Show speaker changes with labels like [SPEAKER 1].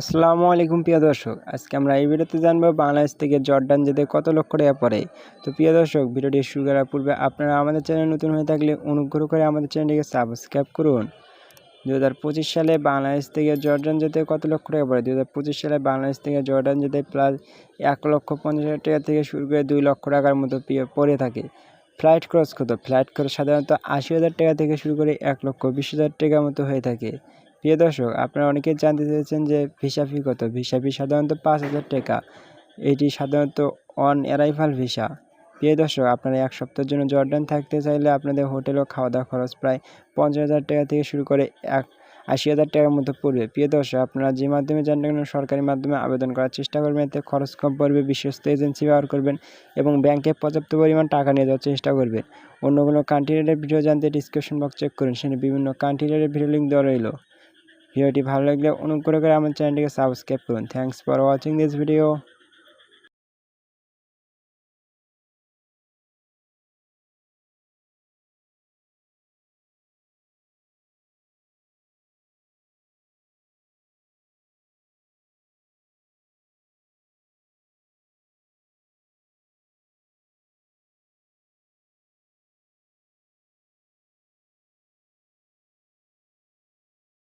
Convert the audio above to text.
[SPEAKER 1] আসসালামু আলাইকুম প্রিয় দর্শক, আজকে আমরা এই ভিডিওতে জানব বাংলাদেশ থেকে জর্ডান যেতে কত লক্ষ টাকা পড়ে। তো প্রিয় দর্শক, ভিডিওটি শুরু করার পূর্বে আপনারা আমাদের চ্যানেল নতুন হয়ে থাকলে অনুগ্রহ করে আমাদের চ্যানেলটিকে সাবস্ক্রাইব করুন। দু হাজার পঁচিশ সালে বাংলাদেশ থেকে জর্ডান যেতে কত লক্ষ টাকা পড়ে? দু হাজার পঁচিশ সালে বাংলাদেশ থেকে জর্ডান যেতে প্রায় এক লক্ষ পঞ্চাশ হাজার টাকা থেকে শুরু করে দুই লক্ষ টাকার মতো পড়ে থাকে। ফ্লাইট খরচ কত? ফ্লাইট খরচ সাধারণত আশি হাজার টাকা থেকে শুরু করে এক লক্ষ বিশ হাজার টাকার মতো হয়ে থাকে। প্রিয় দর্শক, আপনারা অনেকেই জানতে চেয়েছেন যে ভিসা ফি কত? ভিসা ফি সাধারণত পাঁচ হাজার টাকা। এটি সাধারণত অন অ্যারাইভাল ভিসা প্রিয় দর্শক, আপনারা এক সপ্তাহের জন্য জর্ডান থাকতে চাইলে আপনাদের হোটেল ও খাওয়া দাওয়া খরচ প্রায় পঞ্চাশ হাজার টাকা থেকে শুরু করে এক আশি হাজার টাকার মতো পড়বে। প্রিয় দর্শক, আপনারা যে মাধ্যমে কেন সরকারি মাধ্যমে আবেদন করার চেষ্টা করবেন, এতে খরচ কম পড়বে, বিশ্বস্ত এজেন্সি ব্যবহার করবেন এবং ব্যাংকে পর্যাপ্ত পরিমাণ টাকা নিয়ে যাওয়ার চেষ্টা করবেন। অন্য কোনো কান্ট্রি রেটের ভিডিও জানতে ডিসক্রিপশন বক্স চেক করুন, সেখানে বিভিন্ন কান্ট্রি রেটের ভিডিও লিঙ্ক দেওয়া রইল। ভিডিওটি ভালো লাগলে অনুগ্রহ করে আমার চ্যানেলটিকে সাবস্ক্রাইব করুন। Thanks for watching this video